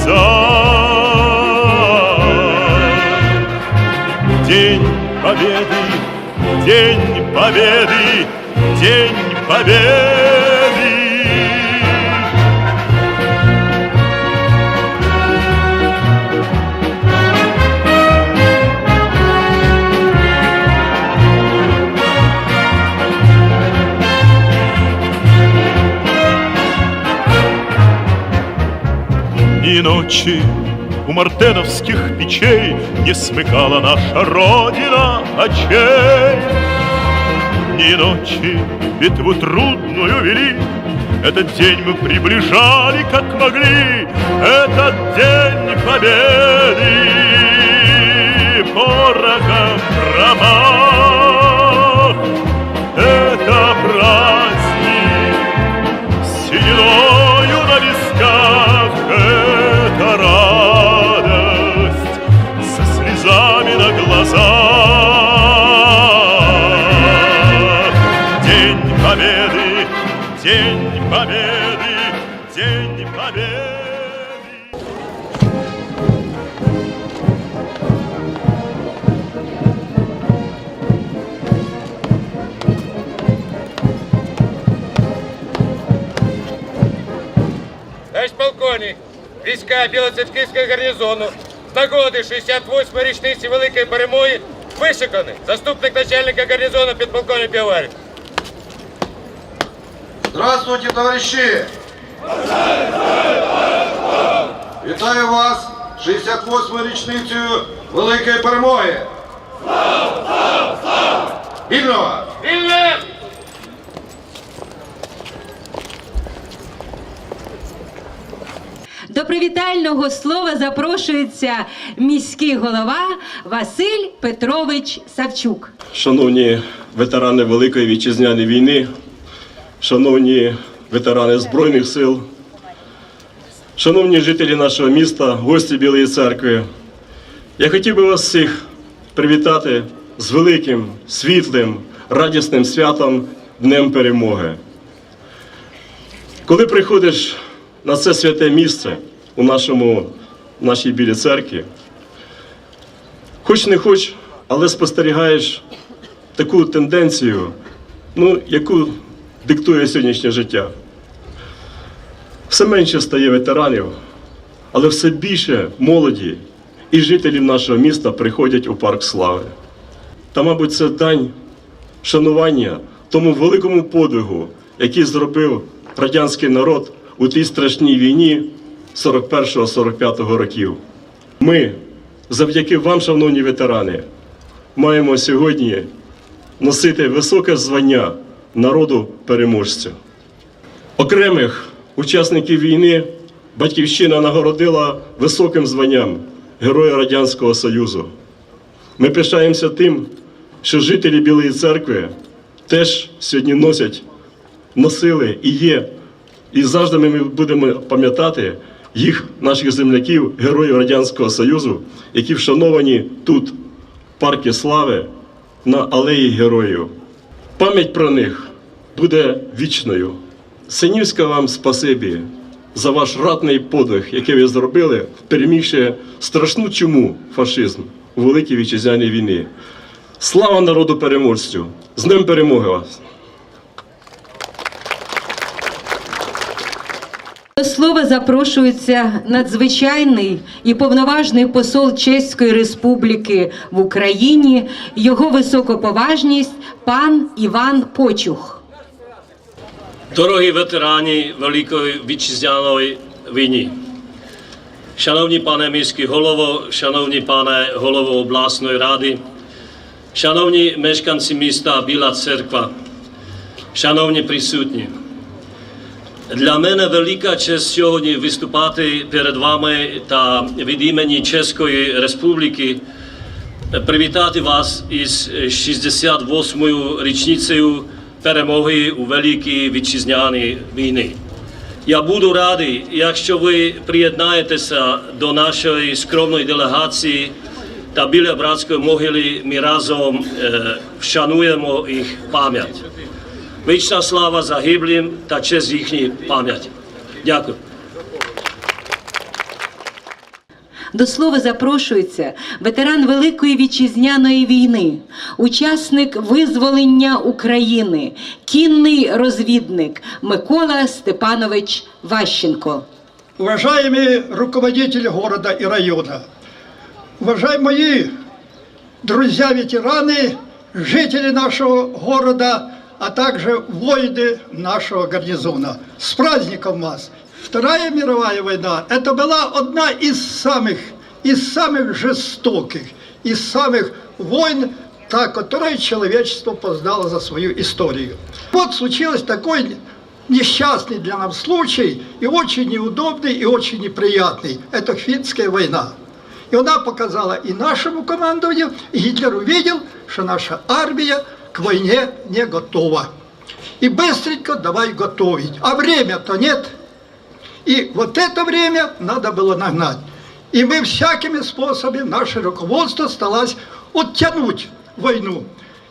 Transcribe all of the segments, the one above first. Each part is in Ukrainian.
слезами на глазах День Победы, День Победы, День Победы Ни ночи у мартеновских печей Не смыкала наша Родина очей. Ни ночи битву трудную вели, Этот день мы приближали, как могли, Этот день победы День Победы, День Победы, День Победы Товарищ полковник, війська Білоцерківського гарнізону з нагоди 68-ї річниці Великої перемоги вишиканий заступник начальника гарнізону підполковник Піварик. Здравствуйте, товариші! Вітаю вас 68-ю річницею Великої перемоги! Вільного! До привітального слова запрошується міський голова Василь Петрович Савчук. Шановні ветерани Великої вітчизняної війни, шановні ветерани Збройних сил, шановні жителі нашого міста, гості Білої церкви, я хотів би вас всіх привітати з великим, світлим, радісним святом Днем Перемоги. Коли приходиш на це святе місце у нашому, нашій білій церкві, хоч не хоч, але спостерігаєш таку тенденцію, ну, яку диктує сьогоднішнє життя. Все менше стає ветеранів, але все більше молоді і жителів нашого міста приходять у парк слави. Та, мабуть, це дань шанування тому великому подвигу, який зробив радянський народ у тій страшній війні 41-45 років. Ми, завдяки вам, шановні ветерани, маємо сьогодні носити високе звання народу переможця. Окремих учасників війни батьківщина нагородила високим званням Героя Радянського Союзу. Ми пишаємося тим, що жителі Білої церкви теж сьогодні носять, носили і є. І завжди ми будемо пам'ятати їх, наших земляків, героїв Радянського Союзу, які вшановані тут, в парку слави, на алеї героїв. Пам'ять про них буде вічною. Синівська вам спасибі за ваш ратний подвиг, який ви зробили, перемігши страшну чуму фашизм у Великій Вітчизняній війні. Слава народу переможцю! З Днем перемоги вас! До слова запрошується надзвичайний і повноважний посол Чеської Республіки в Україні, його високоповажність пан Іван Почух. Дорогі ветерані Великої Вітчизняної війни, шановні пане міський голово, шановні пане голово обласної ради, шановні мешканці міста Біла Церква, шановні присутні, Для мене велика честь сьогодні виступати перед вами та від імені Чеської Республіки привітати вас із 68-ю річницею перемоги у Великій Вітчизняній війни. Я буду радий, якщо ви приєднаєтеся до нашої скромної делегації та біля братської могили ми разом е, вшануємо їх пам'ять. Вічна слава загиблим та честь їхній пам'яті. Дякую. До слова запрошується ветеран Великої вітчизняної війни, учасник визволення України, кінний розвідник Микола Степанович Ващенко. Уважаемые руководители города и района, уважаемые мои друзья-ветераны, жители нашего города, а также воины нашего гарнизона. С праздником вас! Вторая мировая война – это была одна из самых, из самых жестоких, из самых войн, та, которую человечество познало за свою историю. Вот случилось такой несчастный для нас случай, и очень неудобный, и очень неприятный. Это финская война. И она показала и нашему командованию, и Гитлер увидел, что наша армия к войне не готова. И быстренько давай готовить. А время-то нет. И вот это время надо было нагнать. И мы всякими способами, наше руководство старалось оттянуть войну.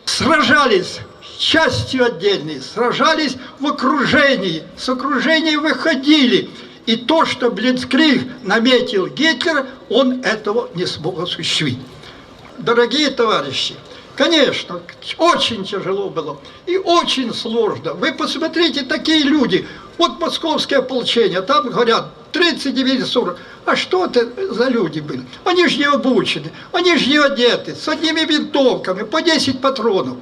Сражались частью отдельной, сражались в окружении, с окружения выходили. И то, что Блицкриг наметил Гитлер, он этого не смог осуществить. Дорогие товарищи, конечно, очень тяжело было и очень сложно. Вы посмотрите, такие люди, вот московское ополчение, там говорят 39-40. А что это за люди были? Они же не обучены, они же не одеты, с одними винтовками, по 10 патронов.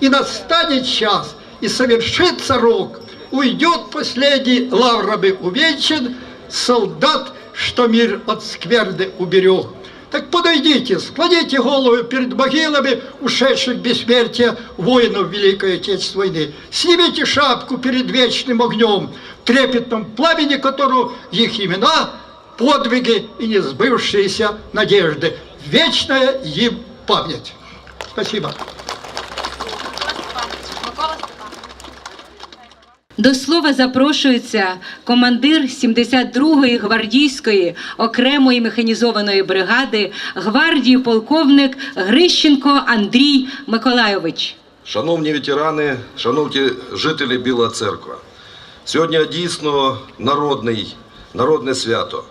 И настанет час, и совершится рок. Уйдет последний лаврами увенчан солдат, что мир от скверны уберег. Так подойдите, складите голову перед могилами ушедших в бессмертие воинов Великой Отечественной войны. Снимите шапку перед вечным огнем, в трепетном пламени которого их имена, подвиги и несбывшиеся надежды. Вечная им память. Спасибо. До слова запрошується командир 72-ї гвардійської окремої механізованої бригади гвардії полковник Грищенко Андрій Миколайович. Шановні ветерани, шановні жителі Біла Церква, сьогодні дійсно народний, народне свято.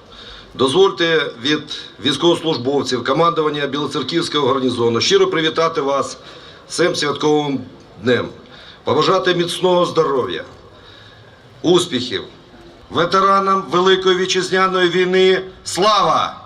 Дозвольте від військовослужбовців командування Білоцерківського гарнізону щиро привітати вас цим святковим днем, побажати міцного здоров'я, успіхів, ветеранам Великої Вітчизняної війни слава!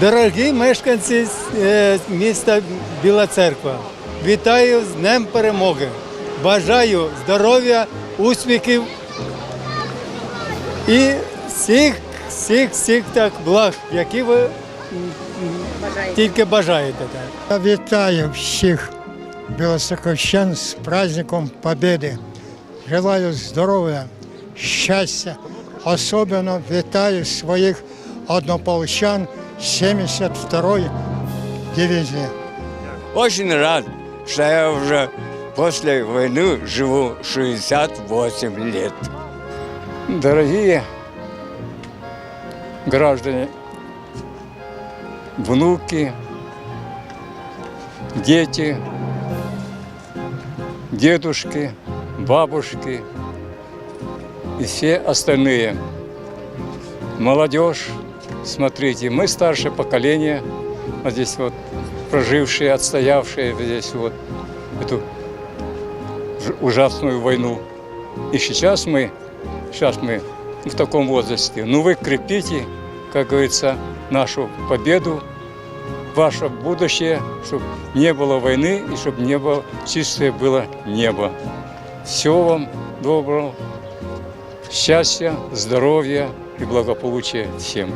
Дорогі мешканці е, міста Біла Церква. Вітаю з Днем Перемоги. Бажаю здоров'я, успіхів і всіх, всіх, всіх так благ, які ви тільки бажаєте. Я вітаю всіх білоцерковщан з праздником Побєди. Желаю здоров'я, щастя. Особливо вітаю своїх однополчан 72-ї дивізії. Очень рад, что я уже после войны живу 68 лет. Дорогие граждане, внуки, дети, дедушки, бабушки и все остальные. Молодежь, смотрите, мы старшее поколение, вот здесь вот прожившие, отстоявшие здесь вот эту ужасную войну. И сейчас мы, сейчас мы в таком возрасте. Ну вы крепите, как говорится, нашу победу, ваше будущее, чтобы не было войны и чтобы не было чистое было небо. Всего вам доброго, счастья, здоровья и благополучия всем.